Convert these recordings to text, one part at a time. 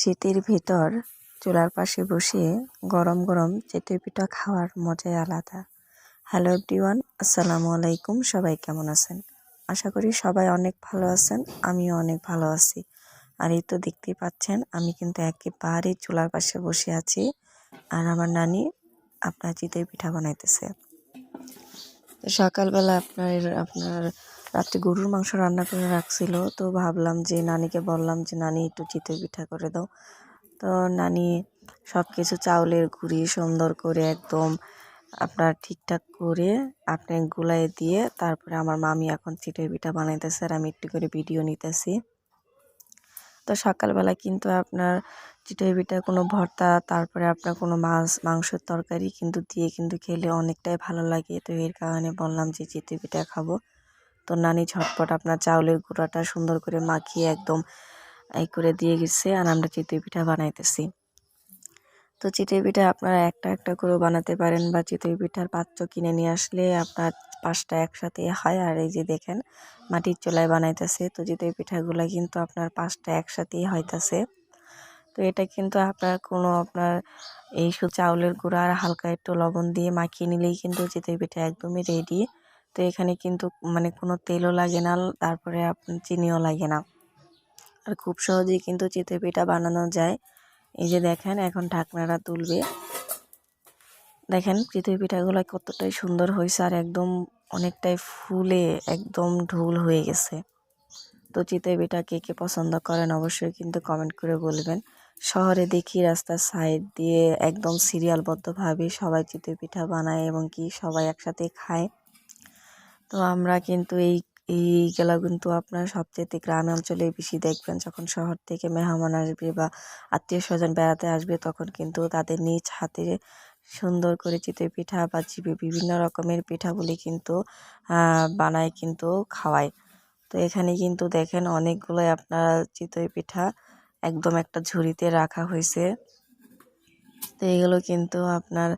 শীতের ভিতর চুলার পাশে বসে গরম গরম চিতই পিঠা খাওয়ার মজাই আলাদা। হ্যালো এভরিওয়ান আসসালামু আলাইকুম, সবাই কেমন আছেন? আশা করি সবাই অনেক ভালো আছেন, আমিও অনেক ভালো আছি। আর এই তো দেখতেই পাচ্ছেন, আমি কিন্তু একেবারে চুলার পাশে বসে আছি আর আমার নানি আপনার চিতই পিঠা বানাইতেছে। সকালবেলা আপনার আপনার রাত্রে গরুর মাংস রান্না করে রাখছিল। তো ভাবলাম যে নানিকে বললাম যে, নানি, একটু চিতই পিঠা করে দাও। তো নানি সব কিছু চাউলের গুঁড়ি সুন্দর করে একদম আপনার ঠিকঠাক করে আপনি গুলাই দিয়ে তারপরে আমার মামি এখন চিতই পিঠা বানাইতেছে আর আমি একটু করে ভিডিও নিতেছি। তো সকালবেলা কিন্তু আপনার চিতই পিঠা কোনো ভর্তা, তারপরে আপনার কোনো মাছ, মাংসের তরকারি কিন্তু দিয়ে কিন্তু খেলে অনেকটাই ভালো লাগে। তো এর কারণে বললাম যে, চিতই পিঠা খাব। তো নানি ঝটপট আপনার চাউলের গুঁড়াটা সুন্দর করে মাখিয়ে একদম এই করে দিয়ে গেছে আর আমরা চিতই পিঠা বানাইতেছি। তো চিতই পিঠা আপনারা একটা একটা করেও বানাতে পারেন বা চিতই পিঠার পাত্র কিনে নিয়ে আসলে আপনার পাঁচটা একসাথে হয়। আর এই যে দেখেন, মাটির চোলায় বানাইতেছে। তো চিতই পিঠাগুলো কিন্তু আপনার পাঁচটা একসাথেই হইতাছে। তো এটা কিন্তু আপনার কোনো আপনার এই চাউলের গুঁড়া আর হালকা একটু লবণ দিয়ে মাখিয়ে নিলেই কিন্তু চিতই পিঠা একদমই রেডি তো এখানে কিন্তু মানে কোনো তেলও লাগে না, তারপরে চিনিও লাগে না। আর খুব সহজেই কিন্তু চিতই পিঠা বানানো যায়। এই যে দেখেন, এখন ঢাকনাটা তুলবে। দেখেন চিতই পিঠাগুলো কতটাই সুন্দর হয়েছে আর একদম অনেকটাই ফুলে একদম ঢোল হয়ে গেছে। তো চিতই পিঠা কে কে পছন্দ করেন অবশ্যই কিন্তু কমেন্ট করে বলবেন। শহরে দেখি রাস্তার সাইড দিয়ে একদম সিরিয়ালবদ্ধভাবে সবাই চিতই পিঠা বানায় এবং কি সবাই একসাথে খায়। তো আমরা কিন্তু এই এইগুলা কিন্তু আপনার সবচেয়ে গ্রামে অঞ্চলে বেশি দেখবেন। যখন শহর থেকে মেহমান আসবে বা আত্মীয় স্বজন বেড়াতে আসবে, তখন কিন্তু তাদের নিজ হাতে সুন্দর করে চিতই পিঠা বা চিপে বিভিন্ন রকমের পিঠাগুলি কিন্তু বানায় কিন্তু খাওয়ায়। তো এখানে কিন্তু দেখেন অনেকগুলোই আপনার চিতই পিঠা একদম একটা ঝুড়িতে রাখা হয়েছে। তো এগুলো কিন্তু আপনার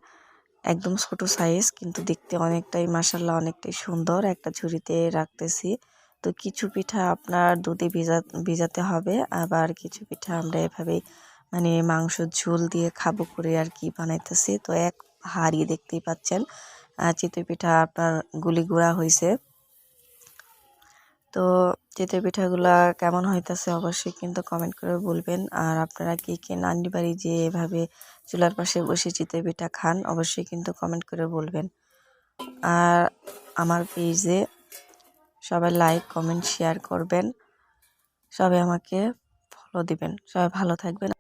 একদম ছোট সাইজ কিন্তু দেখতে অনেকটাই মাসাল্লাহ অনেকটাই সুন্দর একটা ঝুড়িতে রাখতেছি। তো কিছু পিঠা আপনার দুধে ভিজা, ভিজাতে হবে, আবার কিছু পিঠা আমরা এভাবেই মানে মাংস ঝোল দিয়ে খাব করে আর কি বানাইতেছি। তো এক হাড়ি দেখতেই পাচ্ছেন চিতই পিঠা আপনার গুলি গুঁড়া হয়েছে তো চিতই পিঠাগুলা কেমন হইতেছে অবশ্যই কিন্তু কমেন্ট করে বলবেন। আর আপনারা কে কে নান্নি বাড়ি যে এভাবে চুলার পাশে বসে চিতই পিঠা খান অবশ্যই কিন্তু কমেন্ট করে বলবেন। আর আমার পেজে সবাই লাইক কমেন্ট শেয়ার করবেন। সবাই আমাকে ফলো দিবেন। সবাই ভালো থাকবেন।